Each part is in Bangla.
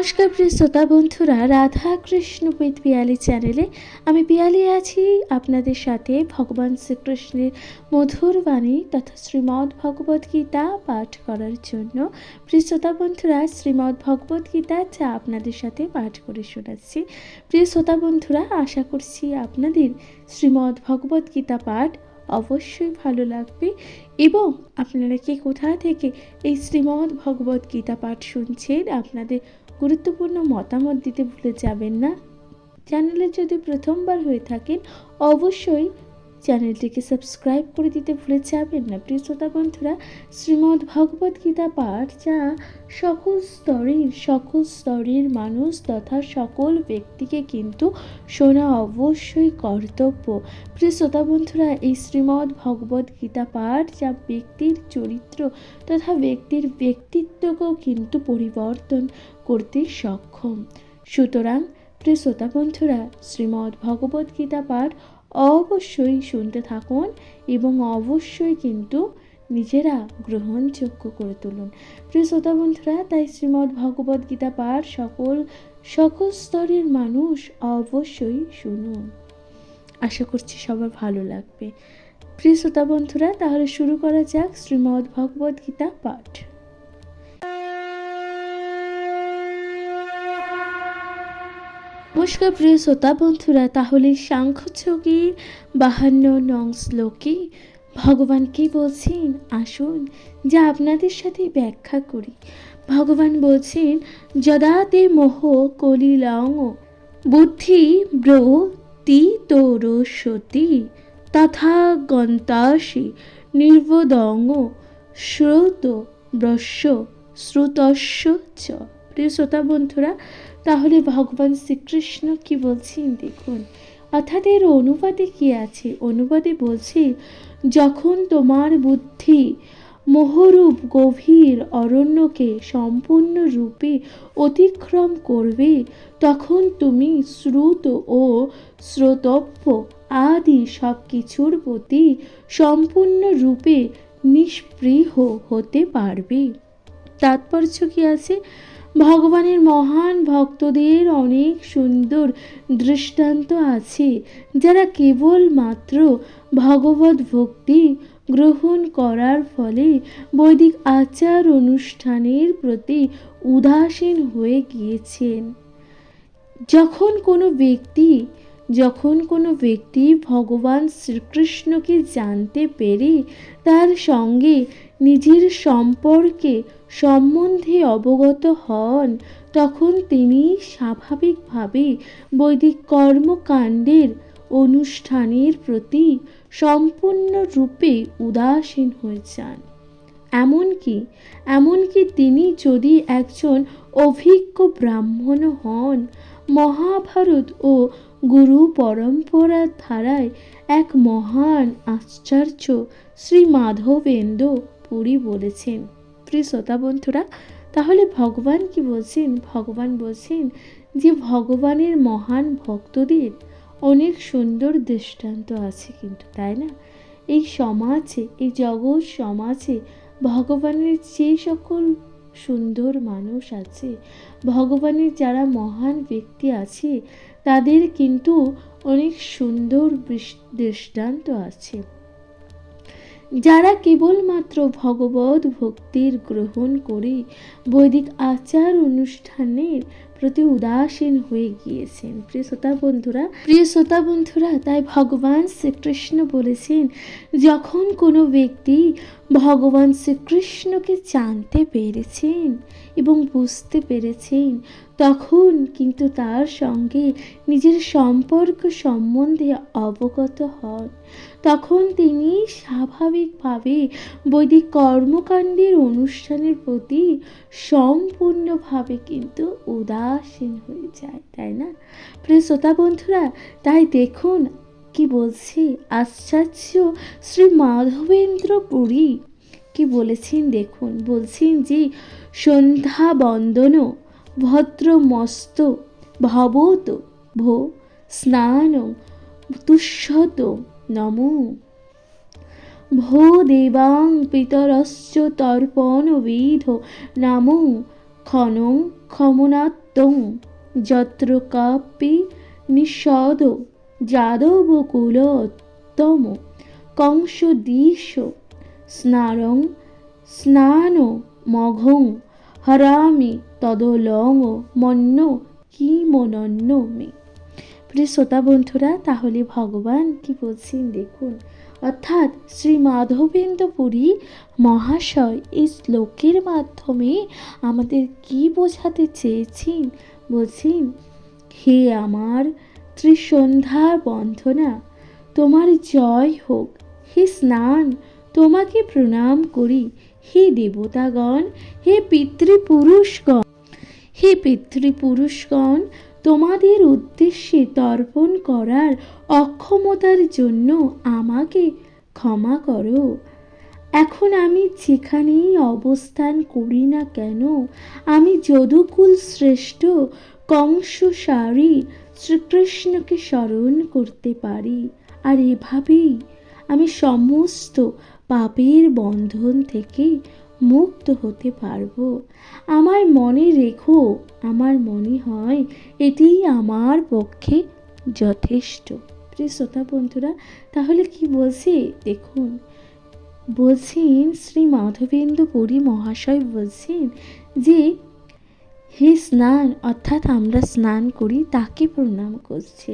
নমস্কার প্রিয় শ্রোতা বন্ধুরা, রাধা কৃষ্ণ উইথ পিয়ালি চ্যানেলে আমি পিয়ালি আছি। আপনাদের সাথে ভগবান শ্রীকৃষ্ণের মধুর বাণী তথা শ্রীমদ্ ভগবদ গীতা পাঠ করার জন্য। প্রিয় শ্রোতা বন্ধুরা, শ্রীমদ্ ভগবদ গীতা যা আপনাদের সাথে পাঠ করে শোনাচ্ছি। প্রিয় শ্রোতা বন্ধুরা, আশা করছি আপনাদের শ্রীমদ্ ভগবদ গীতা পাঠ অবশ্যই ভালো লাগবে এবং আপনারা কি কোথা থেকে এই শ্রীমদ্ ভগবদ গীতা পাঠ শুনছেন, আপনাদের গুরুত্বপূর্ণ মতামত দিতে ভুলে যাবেন না। চ্যানেলে যদি প্রথমবার হয়ে থাকেন অবশ্যই চ্যানেলটিকে সাবস্ক্রাইব করে দিতে ভুলে যাবেন না। প্রিয় শ্রোতা বন্ধুরা, শ্রীমদ্ ভগবদ গীতা পাঠ যা সকল স্তরের সকল স্তরের মানুষ তথা সকল ব্যক্তিকে কিন্তু শোনা অবশ্যই কর্তব্য। প্রিয় শ্রোতা বন্ধুরা, এই শ্রীমদ্ ভগবদ গীতা পাঠ যা ব্যক্তির চরিত্র তথা ব্যক্তির ব্যক্তিত্বকেও কিন্তু পরিবর্তন করতে সক্ষম। সুতরাং, প্রিয় শ্রোতা বন্ধুরা, শ্রীমদ্ ভগবদ গীতা পাঠ অবশ্যই শুনতে থাকুন এবং অবশ্যই কিন্তু নিজেরা গ্রহণযোগ্য করে তুলুন। প্রিয় শ্রোতা বন্ধুরা, তাই শ্রীমদ্ ভগবদ গীতা পাঠ সকল সকল স্তরের মানুষ অবশ্যই শুনুন। আশা করছি সবার ভালো লাগবে। প্রিয় শ্রোতা বন্ধুরা, তাহলে শুরু করা যাক শ্রীমদ্ ভগবদ গীতা পাঠ। নমস্কার প্রিয় শ্রোতা বন্ধুরা, তাহলে সাংখ্যযোগীর বাহান্ন নং শ্লোকে ভগবান কি বলছেন? আসুন যা আপনাদের সাথে ব্যাখ্যা করি। ভগবান বলছেন যদাতে মোহ কলিলং বুদ্ধি ব্রতি তোরসতি তথা গন্তাসি নির্বোদং শ্রোত ব্রস্য শ্রুতস্য চ। প্রিয় শ্রোতা বন্ধুরা তাহলে ভগবান শ্রীকৃষ্ণ কি বলছেন, দেখুন, অর্থাৎ এর অনুবাদে কি আছে? অনুবাদে বলছে, যখন তোমার বুদ্ধি মোহরূপ গভীর অরণ্যকে সম্পূর্ণ রূপে অতিক্রম করবে, তখন তুমি শ্রুত ও শ্রোতব্য আদি সব কিছুর প্রতি সম্পূর্ণ রূপে নিষ্পৃহ হতে পারবে। তাৎপর্য কি আছে? ভগবানের মহান ভক্তদের অনেক সুন্দর দৃষ্টান্ত আছে, যারা কেবলমাত্র ভগবত ভক্তি গ্রহণ করার ফলে বৈদিক আচার অনুষ্ঠানের প্রতি উদাসীন হয়ে গিয়েছেন। যখন কোনো ব্যক্তি, যখন কোনো ব্যক্তি ভগবান শ্রীকৃষ্ণকে জানতে পেরে, তার সঙ্গে নিজের সম্পর্কে সম্বন্ধে অবগত হন, তখন তিনি স্বাভাবিকভাবে বৈদিক কর্মকাণ্ডের অনুষ্ঠানের প্রতি সম্পূর্ণরূপে উদাসীন হয়ে যান। এমনকি এমনকি তিনি যদি একজন অভিজ্ঞ ব্রাহ্মণ হন, মহাভারত ও গুরু পরম্পরার ধারায় এক মহান আশ্চর্য শ্রী মাধবেন্দ্র পুরী বলেছেন। প্রিয় শ্রোতা বন্ধুরা, তাহলে ভগবান কি বলছেন? ভগবান বলছেন যে, ভগবানের মহান ভক্তদের অনেক সুন্দর দৃষ্টান্ত আছে কিন্তু, তাই না? এই সমাজে, এই জগৎ সমাজে ভগবানের যে সকল সুন্দর মানুষ আছে, ভগবানের যারা মহান ব্যক্তি আছে, তাদের কিন্তু অনেক সুন্দর দৃষ্টান্ত আছে। যারা কেবলমাত্র ভগবত ভক্তির গ্রহণ করে বৈদিক আচার অনুষ্ঠানের প্রতি উদাসীন হয়ে গিয়েছেন। প্রিয় শ্রোতা বন্ধুরা, প্রিয় শ্রোতা বন্ধুরা, তাই ভগবান শ্রীকৃষ্ণ বলেছেন, যখন কোনো ব্যক্তি ভগবান শ্রীকৃষ্ণকে জানতে পেরেছেন এবং বুঝতে পেরেছেন তখন কিন্তু তার সঙ্গে নিজের সম্পর্ক সম্বন্ধে অবগত হন। তখন তিনি স্বাভাবিকভাবে বৈদিক কর্মকাণ্ডের অনুষ্ঠানের প্রতি সম্পূর্ণভাবে কিন্তু উদাসীন হয়ে যায়, তাই না? প্রিয় শ্রোতা বন্ধুরা, তাই দেখুন কি বলছি আশ্চর্য শ্রী মাধবেন্দ্র পুরী। কি বলেছেন দেখুন, বলছেন যে, সন্ধ্যা বন্দন ভদ্রমস্ত, ভবত, ভো, স্নান, তুষ্যত, নমো। ভো দেবাং পিতরশ্চ তর্পণ বিধ, নাম ক্ষণং ক্ষমনাত্ম যত্র কাপি নিঃসদ যাদবকুলোত্তম কংস দিশ স্নারং স্নান মঘং হরামি তদলং মন্য কিমনন্য মে। প্রিয় শ্রোতা বন্ধুরা, তাহলে ভগবান কি বলছেন দেখুন। অর্থাৎ শ্রী মাধবেন্দ্র পুরী মহাশয় এই শ্লোকের মাধ্যমে আমাদের কি বোঝাতে চেয়েছেন? বলছেন, হে আমার ত্রিসন্ধ্যার বন্ধনা তোমার জয় হোক। হে স্নান, তোমাকে প্রণাম করি। হে দেবতাগণ, হে পিতৃপুরুষগণ হে পিতৃপুরুষগণ, তোমাদের উদ্দেশ্যে তর্পণ করার অক্ষমতার জন্য আমাকে ক্ষমা করো। এখন আমি যেখানেই অবস্থান করি না কেন, আমি যদুকুল শ্রেষ্ঠ কংস কংসসারী শ্রীকৃষ্ণকে স্মরণ করতে পারি। আর এভাবেই আমি সমস্ত পাপের বন্ধন থেকে মুক্ত হতে পারব। আমার মনে রেখো, আমার মনে হয় এটি আমার পক্ষে যথেষ্ট। প্রিয় শ্রোতা বন্ধুরা, তাহলে কি বলছে? দেখুন, বলছেন শ্রী মাধবেন্দ্র পুরী মহাশয় বলছেন যে, হে স্নান, অর্থাৎ আমরা স্নান করি তাকে প্রণাম করছে।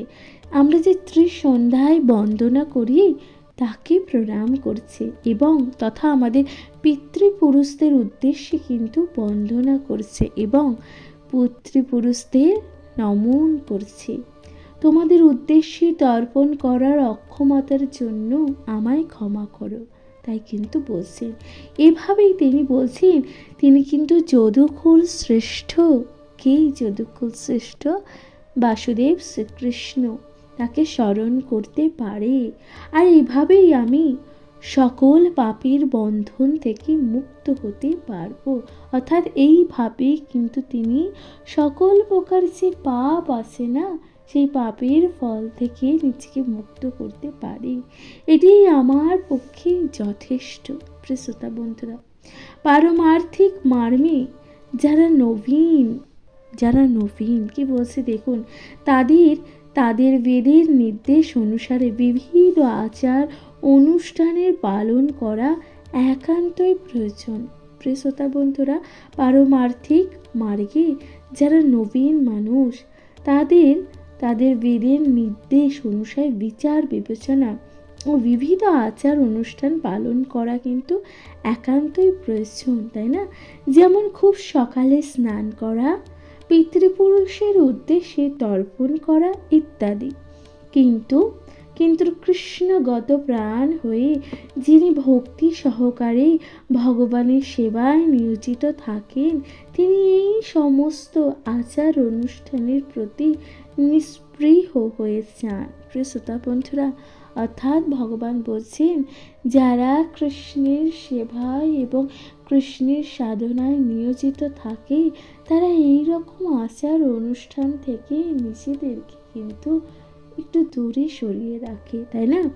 আমরা যে ত্রিসন্ধ্যায় বন্দনা করি তাকে প্রণাম করছে এবং তথা আমাদের পিতৃপুরুষদের উদ্দেশ্যে কিন্তু বন্দনা করছে এবং পিতৃপুরুষদের নমন করছে। তোমাদের উদ্দেশ্যে তর্পণ করার অক্ষমতার জন্য আমায় ক্ষমা করো, তাই কিন্তু বলছেন এভাবেই তিনি বলছেন, তিনি কিন্তু যদুকুল শ্রেষ্ঠ। কে যদুকুল শ্রেষ্ঠ? বাসুদেব শ্রীকৃষ্ণ। তাকে স্মরণ করতে পারে। আর এভাবেই আমি সকল পাপের বন্ধন থেকে মুক্ত হতে পারব। অর্থাৎ এইভাবে কিন্তু তিনি সকল প্রকার যে পাপ আছে না, সেই পাপের ফল থেকে নিজেকে মুক্ত করতে পারি। এটি আমার পক্ষে যথেষ্ট। প্রিয়তা বন্ধুরা, পারমার্থিক মার্মে যারা নবীন যারা নবীন, কি বলছে দেখুন, তাদের তাদের বেদের নির্দেশ অনুসারে বিভিন্ন আচার অনুষ্ঠানের পালন করা একান্তই প্রয়োজন। প্রিয়তা বন্ধুরা, পারমার্থিক মার্গে যারা নবীন মানুষ, তাদের তাদের বেদের নির্দেশ অনুসারে বিচার, বিবেচনা ও বিবিধ আচার অনুষ্ঠান পালন করা কিন্তু একান্তই প্রয়োজন, তাই না? যেমন খুব সকালে স্নান করা পিতৃপুরুষের উদ্দেশ্যে তর্পণ করা ইত্যাদি। কিন্তু কিন্তু কৃষ্ণগত প্রাণ হয়ে যিনি ভক্তি সহকারে ভগবানের সেবায় নিয়োজিত থাকেন, তিনি এই সমস্ত আচার অনুষ্ঠানের প্রতি নিস্পৃহ হয়ে যান প্রিয় শ্রোতা বন্ধুরা, অর্থাৎ ভগবান বলছেন, যারা কৃষ্ণের সেবায় এবং কৃষ্ণের সাধনায় নিয়োজিত থাকে তারা এই রকম আচার অনুষ্ঠান থেকে নিজেদেরকে কিন্তু একটু দূরে সরিয়ে রাখে, তাই না?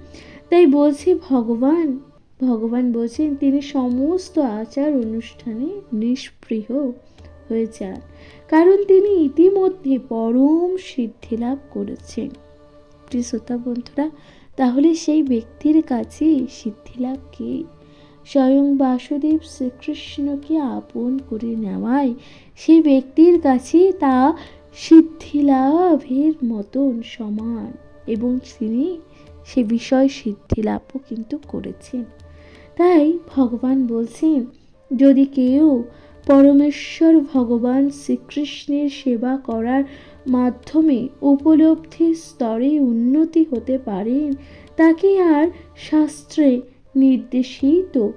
তাই বলছি ভগবান ভগবান বলছেন তিনি সমস্ত আচার অনুষ্ঠানে নিষ্পৃহ হয়ে যান। কারণ তিনি ইতিমধ্যে পরম সিদ্ধি লাভ করেছেন। শ্রোতা বন্ধুরা, তাহলে সেই ব্যক্তির কাছে সিদ্ধি লাভ কি? স্বয়ং বাসুদেব শ্রীকৃষ্ণকে আপন করে নেওয়ায় সেই ব্যক্তির কাছে তা সিদ্ধিলাভের মতন সমান এবং তিনি সে বিষয় সিদ্ধিলাভও কিন্তু করেছেন। তাই ভগবান বলছেন, যদি কেউ পরমেশ্বর ভগবান শ্রীকৃষ্ণের সেবা করার মাধ্যমে উপলব্ধির স্তরে উন্নতি হতে পারেন, তাকে আর শাস্ত্রে নির্দেশিত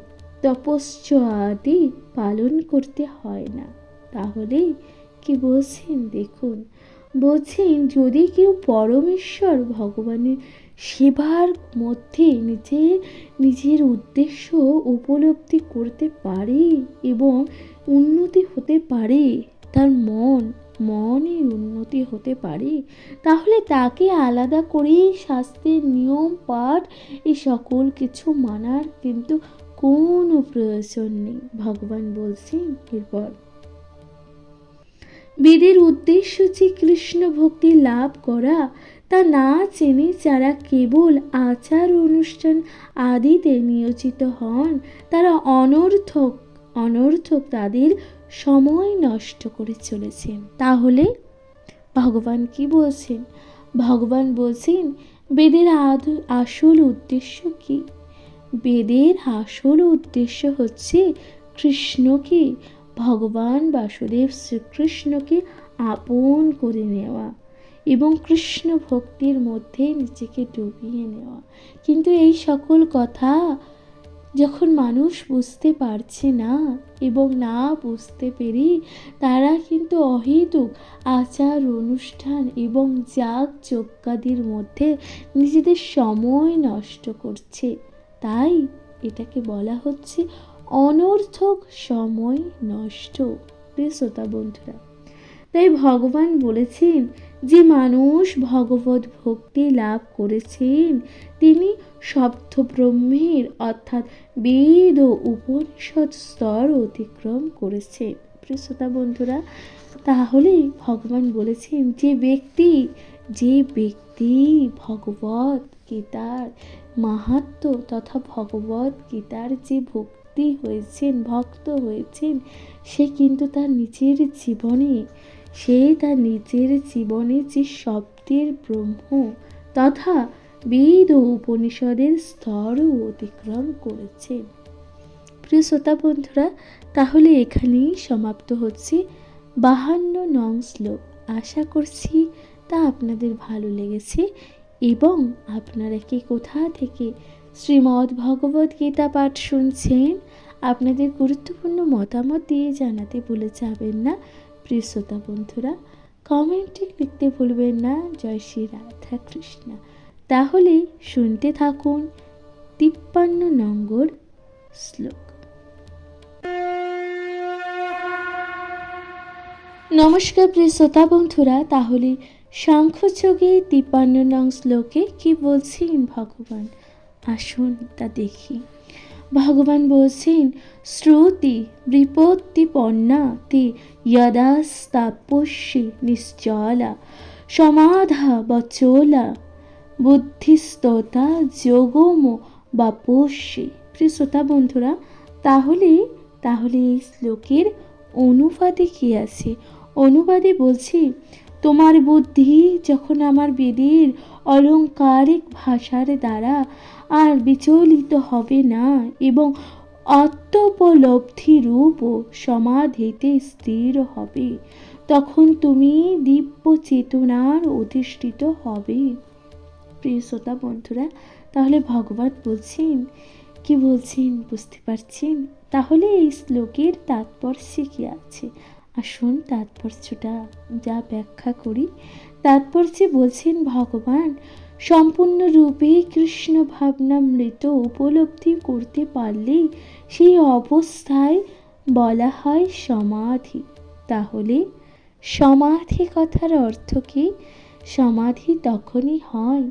তপস্য আদি পালন করতে হয় না। তাহলে কি বলছেন দেখুন বলছেন যদি কেউ পরমেশ্বর ভগবানের সেবার মধ্যে নিজের নিজের উদ্দেশ্য উপলব্ধি করতে পারে এবং উন্নতি হতে পারে, তার মন মনের উন্নতি হতে পারে। তাহলে তাকে আলাদা করে শাস্ত্রের নিয়ম পাঠ এই সকল কিছু মানার কিন্তু কোনো প্রয়োজন নেই, ভগবান বলছেন। এরপর, বেদের উদ্দেশ্য যে কৃষ্ণ ভক্তি লাভ করা, তা না চেনে যারা কেবল আচার অনুষ্ঠান আদিতে নিয়োজিত হন, তারা অনর্থক অনর্থক তাদের সময় নষ্ট করে চলেছেন। তাহলে ভগবান কি বলছেন? ভগবান বলছেন, বেদের আদ, আসল উদ্দেশ্য কি? বেদের আসল উদ্দেশ্য হচ্ছে কৃষ্ণকে, ভগবান বাসুদেব শ্রীকৃষ্ণকে আপন করে নেওয়া এবং কৃষ্ণ ভক্তির মধ্যে নিজেকে ডুবিয়ে নেওয়া। কিন্তু এই সকল কথা যখন মানুষ বুঝতে পারছে না এবং না বুঝতে পেরে, তারা কিন্তু অহেতুক আচার, অনুষ্ঠান এবং যাগ যজ্ঞাদির মধ্যে নিজেদের সময় নষ্ট করছে। তাই এটাকে বলা হচ্ছে অনর্থক সময় নষ্ট। প্রিয় শ্রোতা বন্ধুরা তাই ভগবান বলেছেন যে মানুষ ভগবত ভক্তি লাভ করেছেন, তিনি সপ্ত ব্রহ্মের অর্থাৎ বেদ ও উপনিষদ স্তর অতিক্রম করেছেন। প্রিয় শ্রোতা বন্ধুরা, তাহলে ভগবান বলেছেন যে ব্যক্তি যে ব্যক্তি ভগবত গীতার মাহাত্ম তথা ভগবত গীতার যে ভক্তি হয়েছেন, ভক্ত হয়েছেন, সে কিন্তু তার নিজের জীবনে সে তার নিজের জীবনে যে শব্দের ব্রহ্ম, তথা বেদ ও উপনিষদের স্তরও অতিক্রম করেছে। প্রিয় শ্রোতা বন্ধুরা, তাহলে এখানেই সমাপ্ত হচ্ছে বাহান্ন নং শ্লোক। আশা করছি তা আপনাদের ভালো লেগেছে এবং আপনারা কি কোথা থেকে শ্রীমদ্ ভগবত গীতা পাঠ শুনছেন, আপনাদের গুরুত্বপূর্ণ মতামত দিয়ে জানাতে ভুলে যাবেন না। প্রিয় শ্রোতা বন্ধুরা, কমেন্টে লিখতে ভুলবেন না। জয় শ্রী রাধা কৃষ্ণ তাহলে শুনতে থাকুন তিপ্পান্ন নম্বর শ্লোক। নমস্কার প্রিয় শ্রোতা বন্ধুরা, তাহলে শঙ্খযোগে তিপ্পান্ন নং শ্লোকে কি বলছেন ভগবান? আসুন তা দেখি। ভগবান বলছেন, শ্রুতি বিপত্তি পণ্যা তে যদা স্তাপস্যে নিশ্চলা, সমাধা বচলা, বুদ্ধিস্ততা যোগম বা পোষ্যে প্রিয় শ্রোতা বন্ধুরা, তাহলে তাহলে এই শ্লোকের অনুবাদে কি আছে? অনুবাদে বলছি, তোমার বুদ্ধি যখন আমার বেদের অলঙ্কারিক ভাষার দ্বারা আর বিচলিত হবে না এবং আত্মোপলব্ধি রূপ ও সমাধিতে স্থির হবে। তখন তুমি দিব্য চেতনার অধিষ্ঠিত হবে। প্রিয় শ্রোতা বন্ধুরা, তাহলে ভগবান বলছেন, কি বলছেন বুঝতে পারছেন? তাহলে এই শ্লোকের তাৎপর্য কি আছে? আসুন তাৎপর্যটা যা ব্যাখ্যা করি। তাৎপর্যে বলছেন, ভগবান সম্পূর্ণরূপে কৃষ্ণ ভাবনামৃত উপলব্ধি করতে পারলে সেই অবস্থায় বলা হয় সমাধি। তাহলে সমাধি কথার অর্থ কি? সমাধি তখনই হয়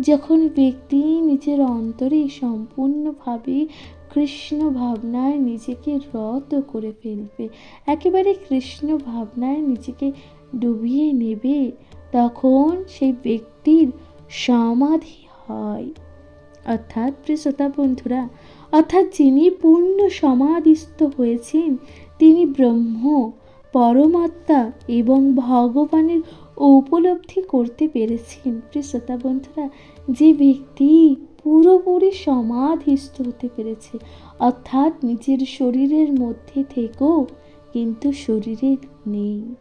যখন ব্যক্তি নিজের অন্তরে সম্পূর্ণভাবে কৃষ্ণ ভাবনায় নিজেকে রত করে ফেলবে। একেবারে কৃষ্ণ ভাবনায় নিজেকে ডুবিয়ে নেবে, তখন সেই ব্যক্তির সমাধি হয়। অর্থাৎ শ্রোতা বন্ধুরা, অর্থাৎ যিনি পূর্ণ সমাধিস্থ হয়েছেন, তিনি ব্রহ্ম, পরমাত্মা এবং ভগবানের উপলব্ধি করতে পেরেছেন। শ্রোতা বন্ধুরা, যে ব্যক্তি পুরোপুরি সমাধিস্থ হতে পেরেছে, অর্থাৎ নিজের শরীরের মধ্যে থেকেও কিন্তু শরীরে নেই।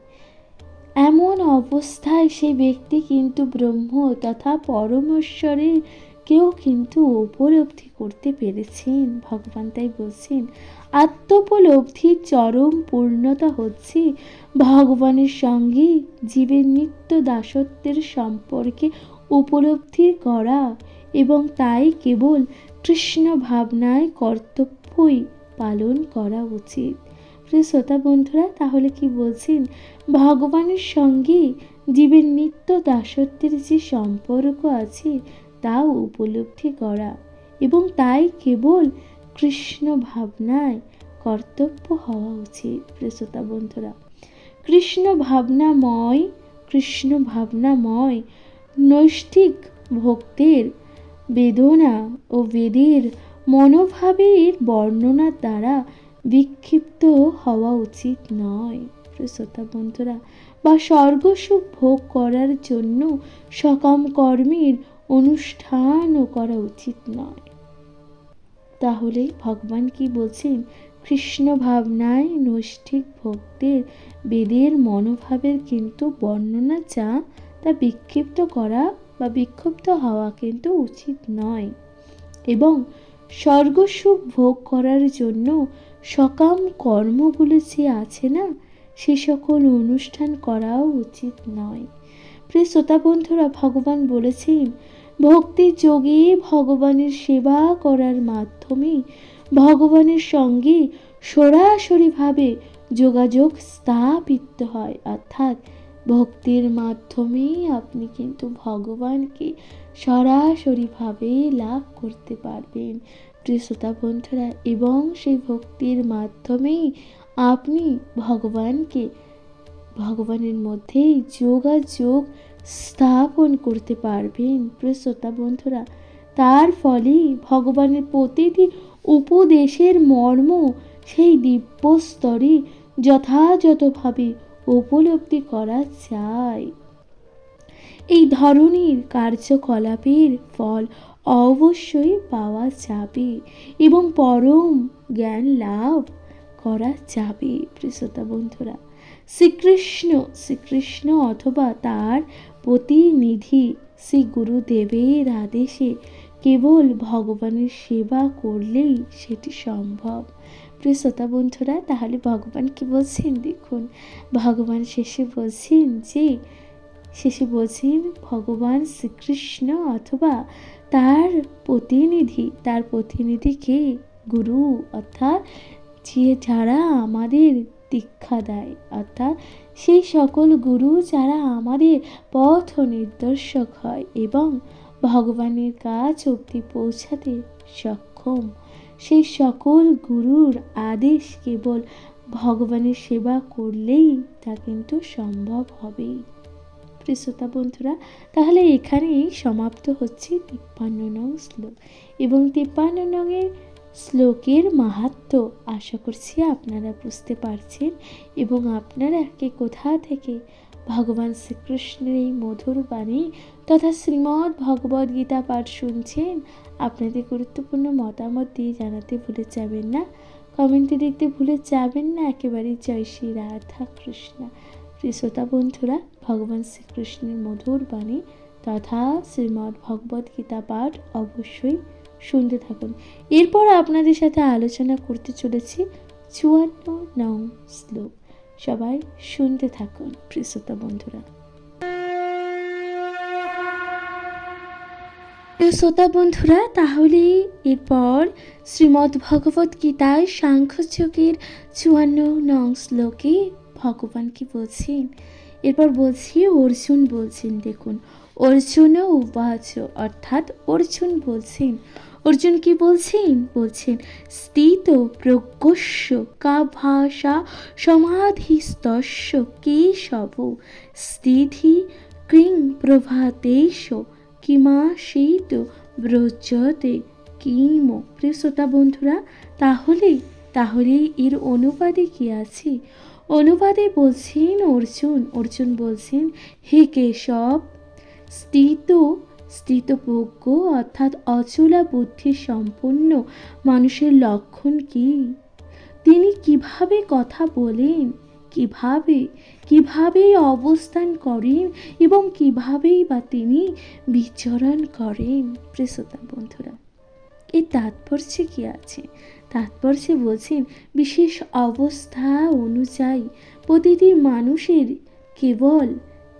এমন অবস্থায় সে ব্যক্তি কিন্তু ব্রহ্ম তথা পরমেশ্বরের কেউ কিন্তু উপলব্ধি করতে পেরেছেন। ভগবান তাই বলছেন আত্মোপলব্ধির চরম পূর্ণতা হচ্ছে ভগবানের সঙ্গে জীবের নিত্য দাসত্বের সম্পর্কে উপলব্ধি করা এবং তাই কেবল কৃষ্ণ ভাবনায় কর্তব্যই পালন করা উচিত। প্রিয় শ্রোতা বন্ধুরা, তাহলে কি বলছেন? ভগবানের সঙ্গে জীবের নিত্য দাসত্বের যে সম্পর্ক আছে, তাও উপলব্ধি করা। এবং তাই কেবল কৃষ্ণ ভাবনায় কর্তব্য হওয়া উচিত, প্রিয় শ্রোতা বন্ধুরা। কৃষ্ণ ভাবনাময় কৃষ্ণ ভাবনাময়, নৈষ্ঠিক ভক্তের বেদনা ও বেদের মনোভাবের বর্ণনা দ্বারা বিক্ষিপ্ত হওয়া উচিত নয়। শ্রোতা বন্ধুরা, বা স্বর্গসুখ ভোগ করার জন্য সকাম কর্মের অনুষ্ঠানও করা উচিত নয়। তাহলে ভগবান কি বলছেন? কৃষ্ণ ভাবনায় নৈষ্ঠিক ভক্তের বেদের মনোভাবের কিন্তু বর্ণনা যা, তা বিক্ষিপ্ত করা বা বিক্ষিপ্ত হওয়া কিন্তু উচিত নয়। এবং স্বর্গসুখ ভোগ করার জন্য সকাম কর্মগুলো যে আছে না, সে সকল অনুষ্ঠান করাও উচিত নয়। প্রিয় শ্রোতা বন্ধুরা, ভগবান বলেছেন ভক্তি যোগে ভগবানের সেবা করার মাধ্যমে ভগবানের সঙ্গে সরাসরিভাবে যোগাযোগ স্থাপিত হয়। অর্থাৎ ভক্তির মাধ্যমেই আপনি কিন্তু ভগবানকে সরাসরিভাবে লাভ করতে পারবেন। প্রিয় শ্রোতা বন্ধুরা, এবং সেই ভক্তির মাধ্যমেই আপনি ভগবানকে, ভগবানের মধ্যে যোগাযোগ স্থাপন করতে পারবেন। প্রিয় শ্রোতা বন্ধুরা, তার ফলে ভগবানের প্রতিটি উপদেশের মর্ম সেই দিব্য স্তরে যথাযথভাবে উপলব্ধি করা যায়। এই ধরনের কার্যকলাপের ফল অবশ্যই পাওয়া যাবে এবং পরম জ্ঞান লাভ করা যাবে প্রিয়তা বন্ধুরা। শ্রীকৃষ্ণ শ্রীকৃষ্ণ অথবা তার প্রতিনিধি শ্রী গুরুদেবের আদেশে কেবল ভগবানের সেবা করলেই সেটি সম্ভব। প্রিয় শ্রোতা বন্ধুরা, তাহলে ভগবান কি বলছেন? দেখুন, ভগবান শেষে বলছেন যে শেষে বলছেন ভগবান শ্রীকৃষ্ণ অথবা তার প্রতিনিধি, তার প্রতিনিধিকে গুরু, অর্থাৎ যে যারা আমাদের দীক্ষা দেয়, অর্থাৎ সেই সকল গুরু যারা আমাদের পথ নির্দর্শক হয় এবং ভগবানের কাজ অবধি পৌঁছাতে সক্ষম, সেই সকল গুরুর আদেশ কেবল ভগবানের সেবা করলেই তা কিন্তু সম্ভব হবেই। প্রিয়তা বন্ধুরা, তাহলে এখানেই সমাপ্ত হচ্ছে তিপ্পান্ন নং শ্লোক। এবং তিপ্পান্ন নংয়ের শ্লোকের মাহাত্ম আশা করছি আপনারা বুঝতে পারছেন এবং আপনারা কে কোথা থেকে ভগবান শ্রীকৃষ্ণের এই মধুর বাণী তথা শ্রীমদ্ ভগবদ গীতা পাঠ শুনছেন, আপনাদের গুরুত্বপূর্ণ মতামত দিয়ে জানাতে ভুলে যাবেন না। কমেন্টে দেখতে ভুলে যাবেন না, একেবারেই জয় শ্রী রাধা কৃষ্ণ প্রিয় শ্রোতা বন্ধুরা, ভগবান শ্রীকৃষ্ণের মধুর বাণী তথা শ্রীমদ্ ভগবদ গীতা পাঠ অবশ্যই শুনতে থাকুন। এরপর আপনাদের সাথে আলোচনা করতে চলেছি চুয়ান্ন নং শ্লোক। সবাই শুনতে থাকুন, প্রিয় শ্রোতা বন্ধুরা। শ্রোতা বন্ধুরা, তাহলে এরপর শ্রীমদ্ ভগবত গীতায় সাংখ্যযোগের চুয়ান্ন নং শ্লোকে ভগবান কি বলছেন? এরপর বলছি, অর্জুন বলছেন, দেখুন অর্জুন উবাচ অর্থাৎ অর্জুন বলছেন। অর্জুন কি বলছেন? বলছেন, স্থিত প্রজ্ঞস্য কা ভাষা সমাধিস্তস্য কেশব, স্থিতি ক্রিং প্রভাতেশ কিমাসিত ব্রজতে কিম। প্রিয় শ্রোতা বন্ধুরা, তাহলে তাহলে এর অনুবাদে কি আছে? অনুবাদে বলছেন অর্জুন অর্জুন বলছেন, হে কেশব স্থিত স্থিতপ্রজ্ঞ অর্থাৎ অচলা বুদ্ধি সম্পন্ন মানুষের লক্ষণ কি? তিনি কীভাবে কথা বলেন, কীভাবে কীভাবে অবস্থান করেন এবং কিভাবেই বা তিনি বিচরণ করেন? প্রেসতা বন্ধুরা এই তাৎপর্য কি আছে? তাৎপর্যে বলছেন বিশেষ অবস্থা অনুযায়ী প্রতিটি মানুষের কেবল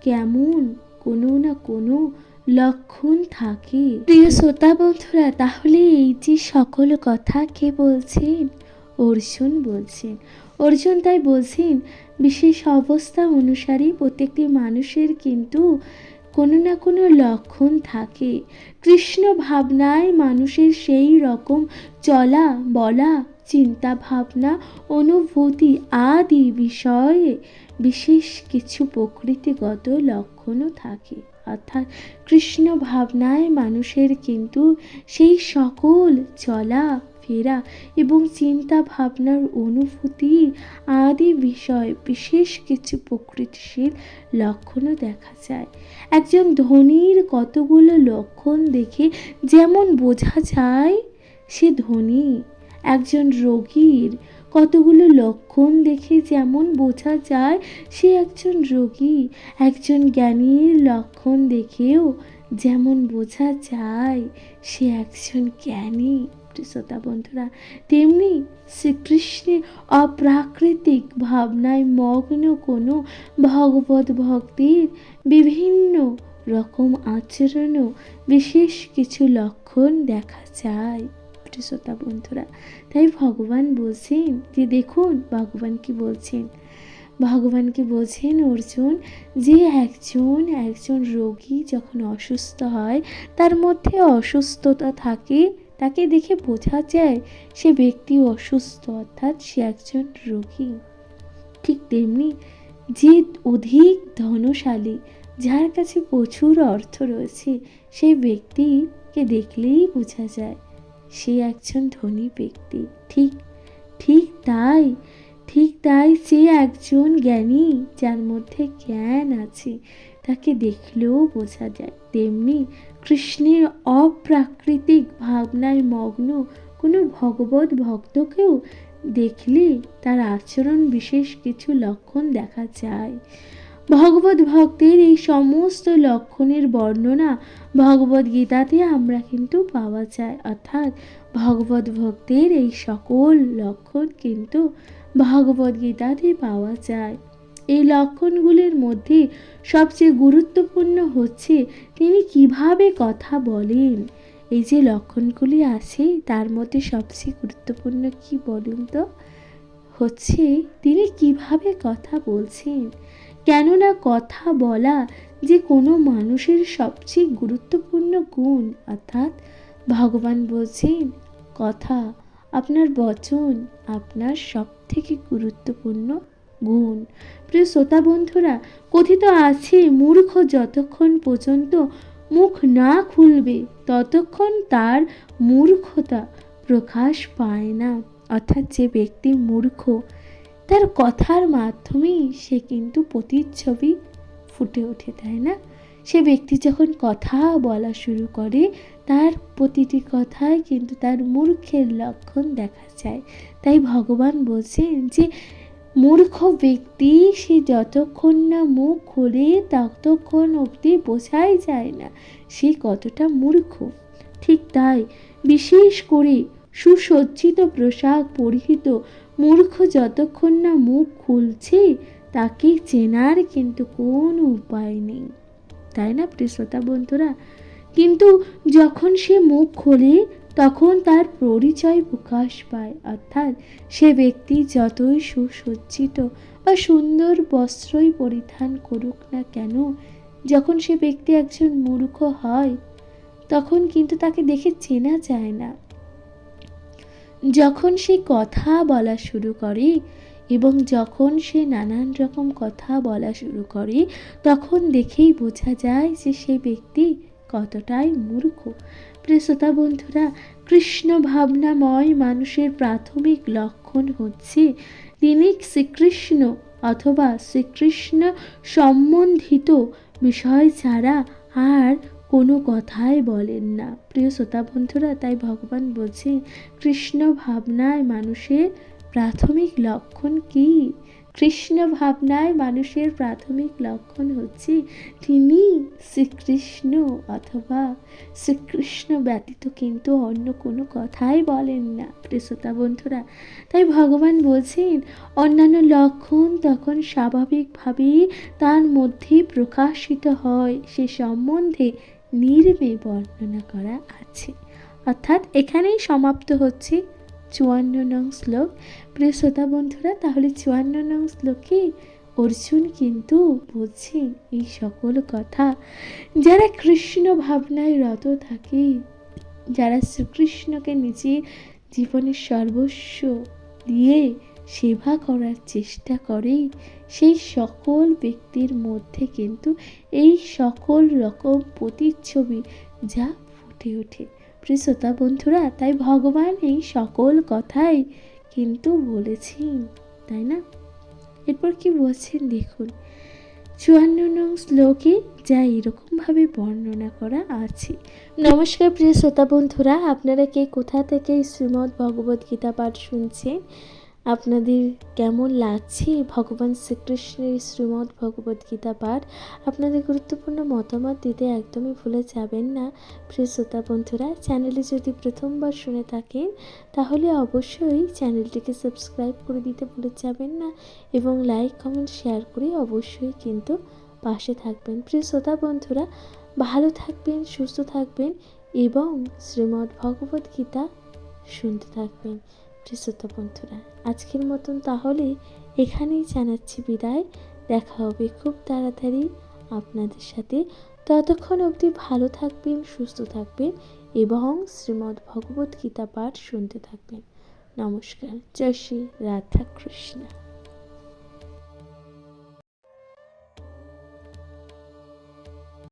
কেমন কোনো না কোনো লক্ষণ থাকে। প্রিয় শ্রোতা বন্ধুরা, তাহলে এই যে সকল কথা কে বলছেন অর্জুন বলছেন অর্জুন তাই বলছেন, বিশেষ অবস্থা অনুসারে প্রত্যেকটি মানুষের কিন্তু কোনো না কোনো লক্ষণ থাকে। কৃষ্ণ ভাবনায় মানুষের সেই রকম চলা, বলা, চিন্তা, ভাবনা, অনুভূতি আদি বিষয়ে বিশেষ কিছু প্রকৃতিগত লক্ষণও থাকে। অর্থাৎ কৃষ্ণ ভাবনায় মানুষের কিন্তু সেই সকল চলা ফেরা এবং চিন্তা ভাবনার অনুভূতি আদি বিষয়, বিশেষ কিছু প্রকৃতিশীল লক্ষণও দেখা যায়। একজন ধনীর কতগুলো লক্ষণ দেখে যেমন বোঝা যায়, সে ধনী। একজন রোগীর কতগুলো লক্ষণ দেখে যেমন বোঝা যায়, সে একজন রোগী। একজন জ্ঞানীর লক্ষণ দেখেও যেমন বোঝা যায়, সে একজন জ্ঞানী। শ্রোতা বন্ধুরা, তেমনি শ্রীকৃষ্ণের অপ্রাকৃতিক ভাবনায় মগ্ন কোনো ভগবত ভক্তির বিভিন্ন রকম আচরণও বিশেষ কিছু লক্ষণ দেখা যায়। প্রিয় শ্রোতা বন্ধুরা, তাই ভগবান বলছেন যে দেখুন, ভগবান কি বলছেন? ভগবান কি বলছেন, অর্জুন, যে একজন একজন রোগী যখন অসুস্থ হয়, তার মধ্যে অসুস্থতা থাকে তাকে দেখে বোঝা যায় সে ব্যক্তি অসুস্থ, অর্থাৎ সে একজন রোগী। ঠিক তেমনি যে অধিক ধনশালী, যার কাছে প্রচুর অর্থ রয়েছে, সেই ব্যক্তিকে দেখলেই বোঝা যায় সে একজন ধনী ব্যক্তি। ঠিক ঠিক তাই ঠিক তাই সে একজন জ্ঞানী, যার মধ্যে জ্ঞান আছে, তাকে দেখলেও বোঝা যায়। তেমনি কৃষ্ণের অপ্রাকৃতিক ভাবনায় মগ্ন কোনো ভগবত ভক্তকেও দেখলে তার আচরণ বিশেষ কিছু লক্ষণ দেখা যায়। ভগবত ভক্তের এই সমস্ত লক্ষণের বর্ণনা ভগবত গীতাতে আমরা কিন্তু পাওয়া যায়। অর্থাৎ ভগবত ভক্তের এই সকল লক্ষণ কিন্তু ভগবত গীতাতে পাওয়া যায়। এই লক্ষণগুলির মধ্যে সবচেয়ে গুরুত্বপূর্ণ হচ্ছে তিনি কীভাবে কথা বলেন। এই যে লক্ষণগুলি আছে, তার মধ্যে সবচেয়ে গুরুত্বপূর্ণ কি বলুন তো? হচ্ছে তিনি কীভাবে কথা বলছেন। কেননা কথা বলা যে কোনো মানুষের সবচেয়ে গুরুত্বপূর্ণ গুণ, অর্থাৎ ভগবান বলছেন, কথা আপনার বচন আপনার সব থেকে গুরুত্বপূর্ণ গুণ। প্রিয় শ্রোতা বন্ধুরা, কথিত আছে মূর্খ যতক্ষণ পর্যন্ত মুখ না খুলবে, ততক্ষণ তার মূর্খতা প্রকাশ পায় না। অর্থাৎ যে ব্যক্তি মূর্খ, তার কথার মাধ্যমেই সে কিন্তু প্রতিচ্ছবি ফুটে ওঠে, তাই না? সে ব্যক্তি যখন কথা বলা শুরু করে, তার প্রতিটি কথায় কিন্তু তার মূর্খের লক্ষণ দেখা যায়। তাই ভগবান বলছেন যে মূর্খ ব্যক্তি, সে যতক্ষণ না মুখ খোলে ততক্ষণ অবধি বোঝাই যায় না সে কতটা মূর্খ। ঠিক তাই বিশেষ করে সুসজ্জিত পোশাক পরিহিত মূর্খ যতক্ষণ না মুখ খুলছে, তাকে চেনার কিন্তু কোনো উপায় নেই। তাই না প্রিয় শ্রোতা বন্ধুরা? কিন্তু যখন সে মুখ খোলে তখন তার পরিচয় প্রকাশ পায়। অর্থাৎ সে ব্যক্তি যতই সুসজ্জিত বা সুন্দর বস্ত্রই পরিধান করুক না কেন, যখন সে ব্যক্তি একজন মূর্খ হয়, তখন কিন্তু তাকে দেখে চেনা যায় না। যখন সে কথা বলা শুরু করে এবং যখন সে নানান রকম কথা বলা শুরু করে, তখন দেখেই বোঝা যায় যে সে ব্যক্তি কতটাই মূর্খ। প্রিয়তা বন্ধুরা, কৃষ্ণ ভাবনাময় মানুষের প্রাথমিক লক্ষণ হচ্ছে তিনি শ্রীকৃষ্ণ অথবা শ্রীকৃষ্ণ সম্বন্ধিত বিষয় ছাড়া আর কোনো কথাই বলেন না। প্রিয় শ্রোতা বন্ধুরা, তাই ভগবান বলছে, কৃষ্ণ ভাবনায় মানুষের প্রাথমিক লক্ষণ কী? কৃষ্ণ ভাবনায় মানুষের প্রাথমিক লক্ষণ হচ্ছে তিনি শ্রীকৃষ্ণ অথবা শ্রীকৃষ্ণ ব্যতীত কিন্তু অন্য কোনো কথাই বলেন না। প্রেসতা বন্ধুরা, তাই ভগবান বলছেন, অন্যান্য লক্ষণ তখন স্বাভাবিকভাবেই তার মধ্যে প্রকাশিত হয়। সে সম্বন্ধে নির্মে বর্ণনা করা আছে। অর্থাৎ এখানেই সমাপ্ত হচ্ছে চুয়ান্ন নং শ্লোক। প্রিয় শ্রোতা বন্ধুরা, তাহলে চুয়ান্ন নং শ্লোকে অর্জুন কিন্তু বলছে এই সকল কথা। যারা কৃষ্ণ ভাবনায় রত থাকে, যারা শ্রীকৃষ্ণকে নিজে জীবনের সর্বস্ব দিয়ে সেবা করার চেষ্টা করে, সেই সকল ব্যক্তির মধ্যে কিন্তু এই সকল রকম প্রতিচ্ছবি যা ফুটে ওঠে। প্রিয় শ্রোতা বন্ধুরা, তাই ভগবান এই সকল কথাই কিন্তু বলেছেন, তাই না? এরপর কি বলছেন দেখুন, চুয়ান্ন নং শ্লোকে যা এরকমভাবে বর্ণনা করা আছে। নমস্কার প্রিয় শ্রোতা বন্ধুরা, আপনারা কে কোথা থেকে শ্রীমদ্ ভগবদ্গীতা পাঠ শুনছেন? আপনাদের কেমন লাগছে ভগবান শ্রীকৃষ্ণের শ্রীমদ্ ভগবদ গীতা পাঠ? আপনাদের গুরুত্বপূর্ণ মতামত দিতে একদমই ভুলে যাবেন না। প্রিয় শ্রোতা বন্ধুরা, চ্যানেলে যদি প্রথমবার শুনে থাকেন, তাহলে অবশ্যই চ্যানেলটিকে সাবস্ক্রাইব করে দিতে ভুলে যাবেন না এবং লাইক, কমেন্ট, শেয়ার করে অবশ্যই কিন্তু পাশে থাকবেন। প্রিয় শ্রোতা বন্ধুরা, ভালো থাকবেন, সুস্থ থাকবেন এবং শ্রীমদ্ ভগবদ গীতা শুনতে থাকবেন। শ্রোতা বন্ধুরা আজকের মতন তাহলে এখানেই জানাচ্ছি বিদায়। দেখা হবে খুব তাড়াতাড়ি আপনাদের সাথে। ততক্ষণ অবধি ভালো থাকবেন, সুস্থ থাকবেন এবং শ্রীমদ্ ভগবত গীতা পাঠ শুনতে থাকবেন। নমস্কার, জয় শ্রী রাধা কৃষ্ণা